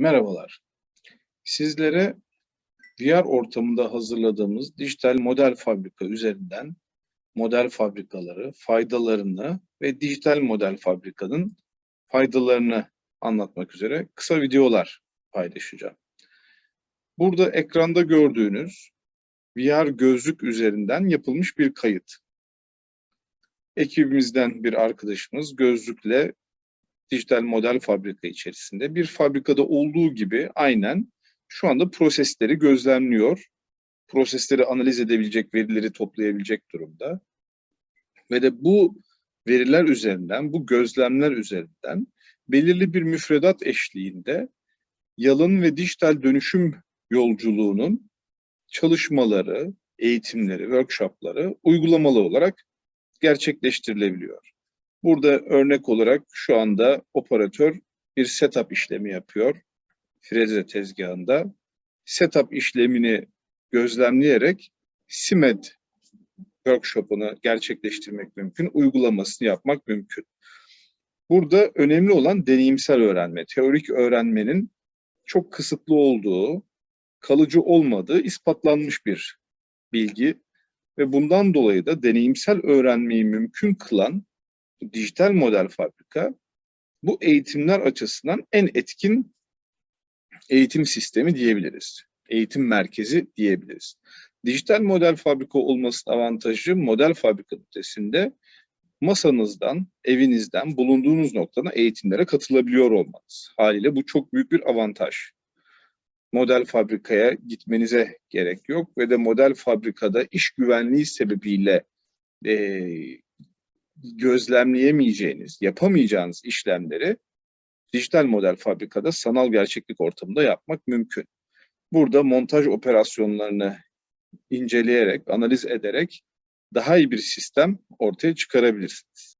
Merhabalar. Sizlere VR ortamında hazırladığımız dijital model fabrika üzerinden model fabrikaları, faydalarını ve dijital model fabrikanın faydalarını anlatmak üzere kısa videolar paylaşacağım. Burada ekranda gördüğünüz VR gözlük üzerinden yapılmış bir kayıt. Ekibimizden bir arkadaşımız gözlükle dijital model fabrika içerisinde bir fabrikada olduğu gibi aynen şu anda prosesleri gözlemliyor. Prosesleri analiz edebilecek, verileri toplayabilecek durumda. Ve de bu veriler üzerinden, bu gözlemler üzerinden belirli bir müfredat eşliğinde yalın ve dijital dönüşüm yolculuğunun çalışmaları, eğitimleri, workshopları uygulamalı olarak gerçekleştirilebiliyor. Burada örnek olarak şu anda operatör bir setup işlemi yapıyor. Freze tezgahında. Setup işlemini gözlemleyerek SIMED workshop'unu gerçekleştirmek mümkün, uygulamasını yapmak mümkün. Burada önemli olan deneyimsel öğrenme. Teorik öğrenmenin çok kısıtlı olduğu, kalıcı olmadığı ispatlanmış bir bilgi ve bundan dolayı da deneyimsel öğrenmeyi mümkün kılan dijital model fabrika bu eğitimler açısından en etkin eğitim sistemi diyebiliriz. Eğitim merkezi diyebiliriz. Dijital model fabrika olmasının avantajı model fabrika ötesinde masanızdan, evinizden, bulunduğunuz noktada eğitimlere katılabiliyor olmanız. Haliyle bu çok büyük bir avantaj. Model fabrikaya gitmenize gerek yok ve de model fabrikada iş güvenliği sebebiyle e, gözlemleyemeyeceğiniz, yapamayacağınız işlemleri dijital model fabrikada sanal gerçeklik ortamında yapmak mümkün. Burada montaj operasyonlarını inceleyerek, analiz ederek daha iyi bir sistem ortaya çıkarabilirsiniz.